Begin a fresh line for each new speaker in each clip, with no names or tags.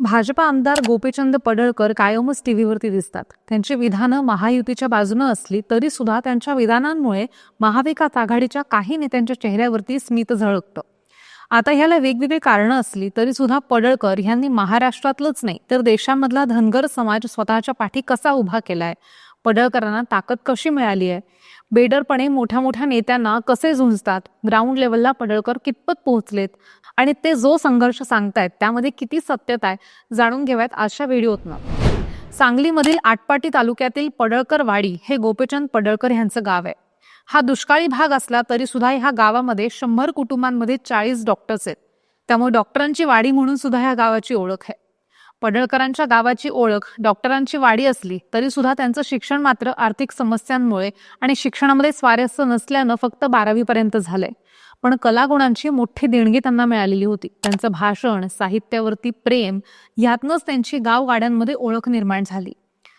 भाजपा आमदार गोपीचंद पडळकर कायमच टीव्हीवरती दिसतात. त्यांची विधानं महायुतीच्या बाजूनं असली तरी सुद्धा त्यांच्या विधानांमुळे महाविकास आघाडीच्या काही नेत्यांच्या चेहऱ्यावरती स्मित झळकतं. आता ह्याला वेगवेगळी कारणं असली तरी सुद्धा पडळकर यांनी महाराष्ट्रातलंच नाही तर देशामधला धनगर समाज स्वतःच्या पाठी कसा उभा केलाय? पडळकरांना ताकद कशी मिळाली आहे? बेडरपणे मोठ्या मोठ्या नेत्यांना कसे झुंजतात? ग्राउंड लेवलला पडळकर कितपत पोहोचलेत? आणि ते जो संघर्ष सांगतायत त्यामध्ये किती सत्यता आहे जाणून घेऊयात आजच्या व्हिडिओतनं. सांगलीमधील आटपाटी तालुक्यातील पडळकर वाडी हे गोपीचंद पडळकर यांचं गाव आहे. हा दुष्काळी भाग असला तरी सुद्धा ह्या गावामध्ये शंभर कुटुंबांमध्ये चाळीस डॉक्टर्स आहेत. त्यामुळे डॉक्टरांची वाडी म्हणून सुद्धा ह्या गावाची ओळख आहे. पडळकरांच्या गावाची ओळख डॉक्टरांची वाडी असली तरी सुद्धा त्यांचं शिक्षण मात्र आर्थिक समस्यांमुळे आणि शिक्षणामध्ये स्वारस्य नसल्यानं फक्त बारावीपर्यंत झालंय. पण कलागुणांची मोठी देणगी त्यांना मिळालेली होती. त्यांचं भाषण साहित्यावरती प्रेम यातनंच त्यांची गावगाड्यांमध्ये ओळख निर्माण झाली.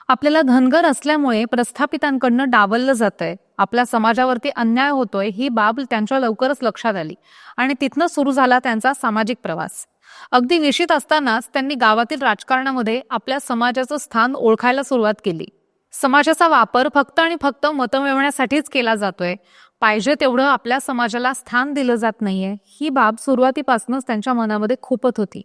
आपल्याला धनगर असल्यामुळे प्रस्थापितांकडनं डावललं जातंय. आपल्या समाजावरती अन्याय होतोय ही बाब त्यांच्या लवकरच लक्षात आली. आणि तिथनं सुरू झाला त्यांचा सामाजिक प्रवास. अगदी विशित असतानाच त्यांनी गावातील राजकारणामध्ये आपल्या समाजाचं स्थान ओळखायला सुरुवात केली. समाजाचा वापर फक्त आणि फक्त मतं मिळवण्यासाठीच केला जातोय. पाहिजे तेवढं आपल्या समाजाला स्थान दिलं जात नाहीये. ही बाब सुरुवातीपासूनच त्यांच्या मनामध्ये खूपत होती.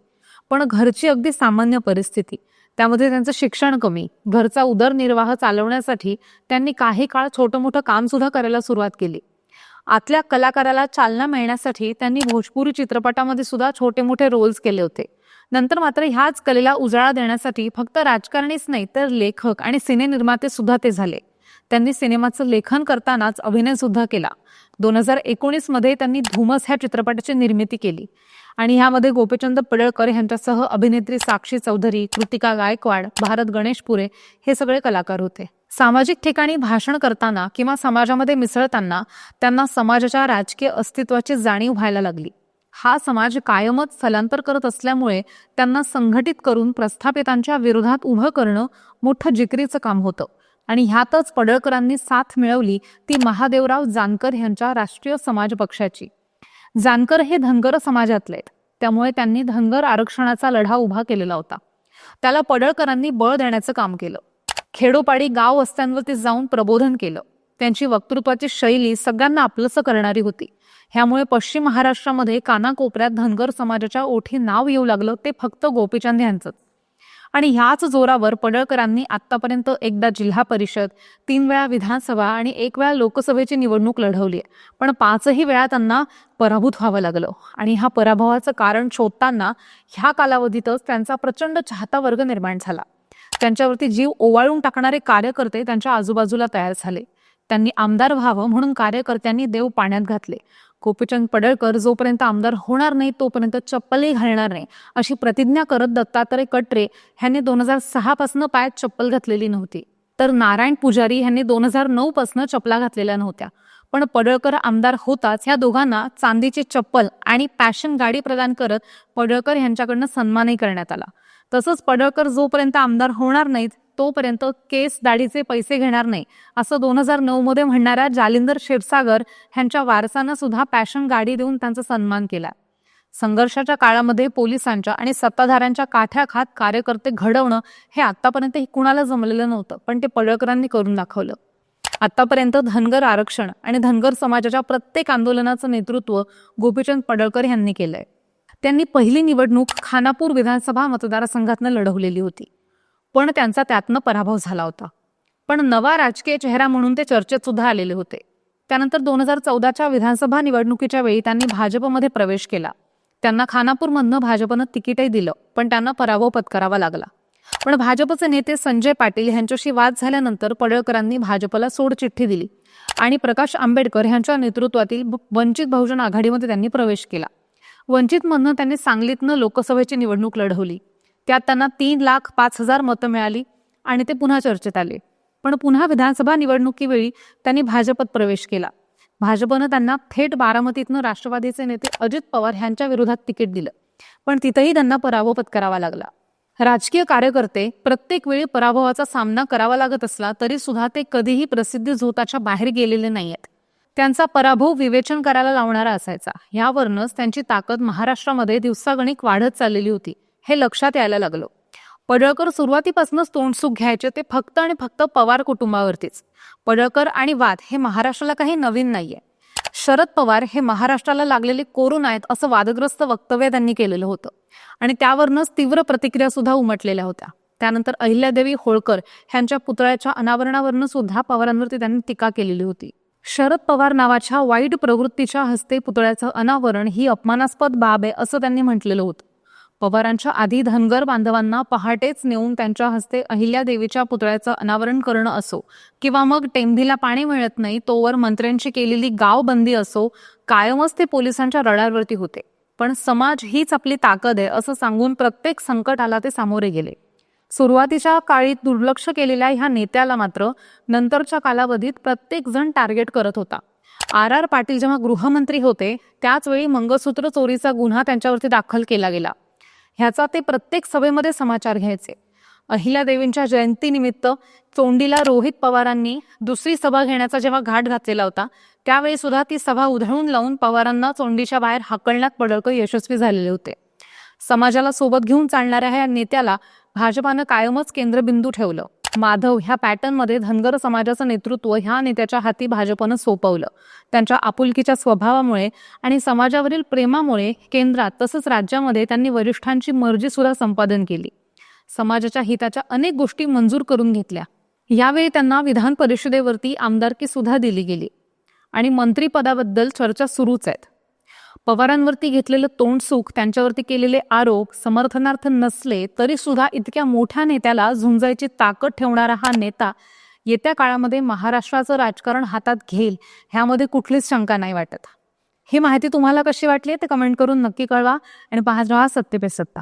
पण घरची अगदी सामान्य परिस्थिती. त्यामध्ये त्यांचं शिक्षण कमी घरचा उदरनिर्वाह चालवण्यासाठी त्यांनी काही काळ छोटं मोठं काम सुद्धा करायला सुरुवात केली. आतल्या कलाकाराला चालना मिळण्यासाठी त्यांनी भोजपुरी चित्रपटामध्ये सुद्धा छोटे मोठे रोल्स केले होते. नंतर मात्र ह्याच कलेला उजाळा देण्यासाठी फक्त राजकारणीच नाही तर लेखक आणि सिनेनिर्माते सुद्धा ते झाले. त्यांनी सिनेमाचं लेखन करतानाच अभिनय सुद्धा केला. दोन हजार एकोणीसमध्ये त्यांनी धुमस ह्या चित्रपटाची निर्मिती केली. आणि ह्यामध्ये गोपीचंद पडळकर यांच्यासह अभिनेत्री साक्षी चौधरी कृतिका गायकवाड भारत गणेशपुरे हे सगळे कलाकार होते. सामाजिक ठिकाणी भाषण करताना किंवा समाजामध्ये मिसळताना त्यांना समाजाच्या राजकीय अस्तित्वाची जाणीव व्हायला लागली. हा समाज कायमच स्थलांतर करत असल्यामुळे त्यांना संघटित करून प्रस्थापितांच्या विरोधात उभं करणं मोठं जिकरीचं काम होतं. आणि ह्यातच पडळकरांनी साथ मिळवली ती महादेवराव जानकर यांच्या राष्ट्रीय समाज पक्षाची. जानकर हे धनगर समाजातले आहेत. त्यामुळे त्यांनी धनगर आरक्षणाचा लढा उभा केलेला होता. त्याला पडळकरांनी बळ देण्याचं काम केलं. खेडोपाडी गाव वस्त्यांवरती जाऊन प्रबोधन केलं. त्यांची वक्तृत्वाची शैली सगळ्यांना आपलंसं करणारी होती. ह्यामुळे पश्चिम महाराष्ट्रामध्ये कानाकोपऱ्यात धनगर समाजाच्या ओठी नाव येऊ लागलं ते फक्त गोपीचंद यांचंच. आणि ह्याच जोरावर पडळकरांनी आतापर्यंत एकदा जिल्हा परिषद तीन वेळा विधानसभा आणि एक वेळा लोकसभेची निवडणूक लढवली आहे. पण पाचही वेळा त्यांना पराभूत व्हावं लागलं. आणि ह्या पराभवाचं कारण शोधताना ह्या कालावधीतच त्यांचा प्रचंड चाहता वर्ग निर्माण झाला. त्यांच्यावरती जीव ओवाळून टाकणारे कार्यकर्ते त्यांच्या आजूबाजूला तयार झाले. त्यांनी आमदार व्हावं म्हणून कार्यकर्त्यांनी देव पाण्यात घातले. गोपीचंद पडळकर जोपर्यंत आमदार होणार नाही तोपर्यंत चप्पलही घालणार नाही अशी प्रतिज्ञा करत दत्तात्रय कटरे ह्यांनी दोन हजार सहा पासनं पायात चप्पल घातलेली नव्हती. तर नारायण पुजारी ह्यांनी दोन हजार नऊ पासनं चपला घातलेल्या नव्हत्या. पण पडळकर आमदार होताच ह्या दोघांना चांदीची चप्पल आणि पॅशन गाडी प्रदान करत पडळकर यांच्याकडनं सन्मानही करण्यात आला. तसंच पडळकर जोपर्यंत आमदार होणार नाहीत तोपर्यंत केस दाढीचे पैसे घेणार नाही. असं दोन हजार नऊमध्ये म्हणणाऱ्या जालिंदर क्षीरसागर ह्यांच्या वारसानं सुद्धा पॅशन गाडी देऊन त्यांचा सन्मान केला. संघर्षाच्या काळामध्ये पोलिसांच्या आणि सत्ताधाऱ्यांच्या काठ्याखात कार्यकर्ते घडवणं हे आतापर्यंत कुणाला जमलेलं नव्हतं पण ते पडळकरांनी करून दाखवलं. आतापर्यंत धनगर आरक्षण आणि धनगर समाजाच्या प्रत्येक आंदोलनाचं नेतृत्व गोपीचंद पडळकर यांनी केलंय. त्यांनी पहिली निवडणूक खानापूर विधानसभा मतदारसंघातनं लढवलेली होती. पण त्यांचा त्यातनं पराभव झाला होता. पण नवा राजकीय चेहरा म्हणून ते चर्चेत सुद्धा आलेले होते. त्यानंतर दोन हजार चौदाच्या विधानसभा निवडणुकीच्या वेळी त्यांनी भाजपमध्ये प्रवेश केला. त्यांना खानापूरमधनं भाजपनं तिकीटही दिलं पण त्यांना पराभव पत्करावा लागला. पण भाजपचे नेते संजय पाटील यांच्याशी वाद झाल्यानंतर पडळकरांनी भाजपला सोडचिठ्ठी दिली आणि प्रकाश आंबेडकर यांच्या नेतृत्वातील वंचित बहुजन आघाडीमध्ये त्यांनी प्रवेश केला. वंचितमधनं त्यांनी सांगलीतनं लोकसभेची निवडणूक लढवली. त्यात त्यांना तीन लाख पाच हजार मतं मिळाली आणि ते पुन्हा चर्चेत आले. पण पुन्हा विधानसभा निवडणुकीवेळी त्यांनी भाजपत प्रवेश केला. भाजपनं त्यांना थेट बारामतीतनं राष्ट्रवादीचे नेते अजित पवार यांच्या विरोधात तिकीट दिलं. पण तिथंही त्यांना पराभव पत्करावा लागला. राजकीय कार्यकर्ते प्रत्येक वेळी पराभवाचा सामना करावा लागत असला तरी सुद्धा ते कधीही प्रसिद्धी झोताच्या बाहेर गेलेले नाहीयेत. त्यांचा पराभव विवेचन करायला लावणारा असायचा. यावरनच त्यांची ताकद महाराष्ट्रामध्ये दिवसागणिक वाढत चाललेली होती. हे लक्षात यायला लागलं. पडळकर सुरुवातीपासूनच तोंडसुक घ्यायचे ते फक्त आणि फक्त पवार कुटुंबावरतीच. पडळकर आणि वाद हे महाराष्ट्राला काही नवीन नाहीये. शरद पवार हे महाराष्ट्राला लागलेले कोरोना आहेत असं वादग्रस्त वक्तव्य त्यांनी केलेलं होतं. आणि त्यावरनंच तीव्र प्रतिक्रिया सुद्धा उमटलेल्या होत्या. त्यानंतर अहिल्यादेवी होळकर ह्यांच्या पुतळ्याच्या अनावरणावरनं सुद्धा पवारांवरती त्यांनी टीका केलेली होती. शरद पवार नावाच्या वाईट प्रवृत्तीच्या हस्ते पुतळ्याचं अनावरण ही अपमानास्पद बाब आहे असं त्यांनी म्हटलेलं होतं. पवारांच्या आधी धनगर बांधवांना पहाटेच नेऊन त्यांच्या हस्ते अहिल्यादेवीच्या पुतळ्याचं अनावरण करणं असो किंवा मग टेंभीला पाणी मिळत नाही तोवर मंत्र्यांची केलेली गावबंदी असो कायमच ते पोलिसांच्या रडारवरती होते. पण समाज हीच आपली ताकद आहे असं सांगून प्रत्येक संकटाला ते सामोरे गेले. सुरुवातीच्या काळी दुर्लक्ष केलेल्या ह्या नेत्याला मात्र नंतरच्या कालावधीत प्रत्येक जण टार्गेट करत होता. आर आर पाटील जेव्हा गृहमंत्री होते त्याचवेळी मंगळसूत्र चोरीचा गुन्हा त्यांच्यावरती दाखल केला गेला. ह्याचा ते प्रत्येक सभेमध्ये समाचार घ्यायचे. अहिल्यादेवींच्या जयंतीनिमित्त चोंडीला रोहित पवारांनी दुसरी सभा घेण्याचा जेव्हा घाट घातलेला होता त्यावेळी सुद्धा ती सभा उधळून लावून पवारांना चोंडीच्या बाहेर हाकलण्यात पडळकर यशस्वी झालेले होते. समाजाला सोबत घेऊन चालणाऱ्या ह्या नेत्याला भाजपानं कायमच केंद्रबिंदू ठेवलं. माधव ह्या पॅटर्नमध्ये धनगर समाजाचं नेतृत्व ह्या नेत्याच्या हाती भाजपनं सोपवलं. त्यांच्या आपुलकीच्या स्वभावामुळे आणि समाजावरील प्रेमामुळे केंद्रात तसंच राज्यामध्ये त्यांनी वरिष्ठांची मर्जी सुद्धा संपादन केली. समाजाच्या हिताच्या अनेक गोष्टी मंजूर करून घेतल्या. यावेळी त्यांना विधान परिषदेवरती आमदारकी सुद्धा दिली गेली. आणि मंत्रीपदाबद्दल चर्चा सुरूच आहेत. पवारांवरती घेतलेलं तोंडसुख त्यांच्यावरती केलेले आरोप समर्थनार्थ नसले तरी सुद्धा इतक्या मोठ्या नेत्याला झुंजायची ताकद ठेवणारा हा नेता येत्या काळामध्ये महाराष्ट्राचं राजकारण हातात घेईल ह्यामध्ये कुठलीच शंका नाही वाटत. ही माहिती तुम्हाला कशी वाटली ते कमेंट करून नक्की कळवा आणि पाहत राहा सत्य पे सत्ता.